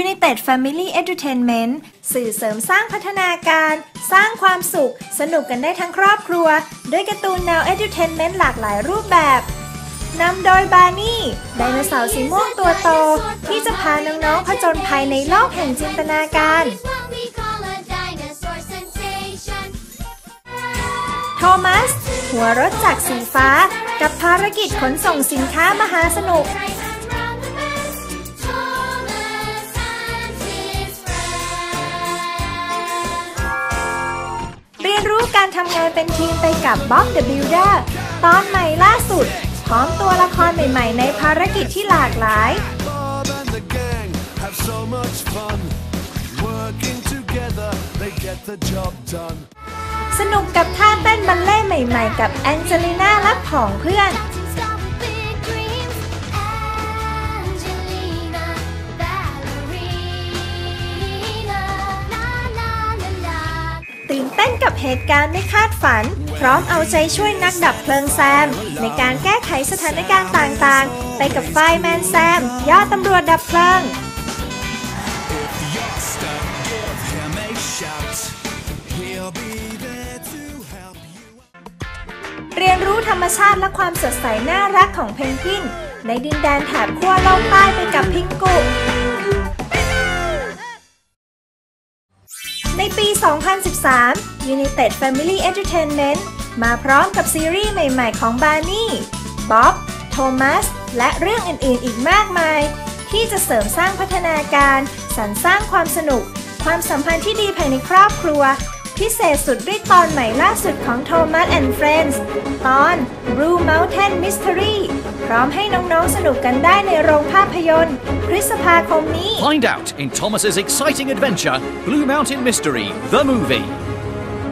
United Family Entertainment สื่อเสริมสร้างพัฒนาการ สร้างความสุข สนุกกันได้ทั้งครอบครัว ด้วยการ์ตูนแนว Entertainment หลากหลายรูปแบบนำโดยบานี่ไดโนเสาร์สีม่วงตัวโต ที่จะพาน้องๆผจญภัยในโลกแห่งจินตนาการโทมัส หัวรถจากสีฟ้า กับภารกิจขนส่งสินค้ามหาสนุก เรียนรู้การทำงานเป็นทีมไปกับบ๊อบเดอะบิลดาร์ตอนใหม่ล่าสุด พร้อมตัวละครใหม่ๆ ในภารกิจที่หลากหลาย Working together, they get the job done. สนุกกับท่าเต้นบัลเล่ต์ใหม่ๆ กับแองเจลิน่าและผองเพื่อน ตื่นเต้นกับเหตุการณ์ไม่คาดฝัน พร้อมเอาใจช่วยนักดับเพลิงแซม ในการแก้ไขสถานการณ์ต่างๆ ไปกับไฟแมนแซม ยอดตำรวจดับเพลิง I'll be there. เรียนรู้ธรรมชาติและความสดใสน่ารักของเพนกวิน ในดินแดนแถบขั้วโลกใต้ไปกับพิงกุ ในปี 2013 United Family Entertainment มาพร้อมกับซีรีส์ใหม่ๆของบาร์นี่ บ๊อบ โทมัส และเรื่องอื่นๆอีกมากมาย ที่จะเสริมสร้างพัฒนาการ สรรสร้างความสนุก ความสัมพันธ์ที่ดีภายในครอบครัว พิเศษสุดด้วยตอนใหม่ล่าสุดของ Thomas and Friends ตอน Blue Mountain Mystery พร้อมให้น้องๆสนุกกันได้ในโรงภาพยนตร์ พฤษภาคมนี้ Find out in Thomas's exciting adventure, Blue Mountain Mystery, the movie.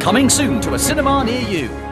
Coming soon to a cinema near you.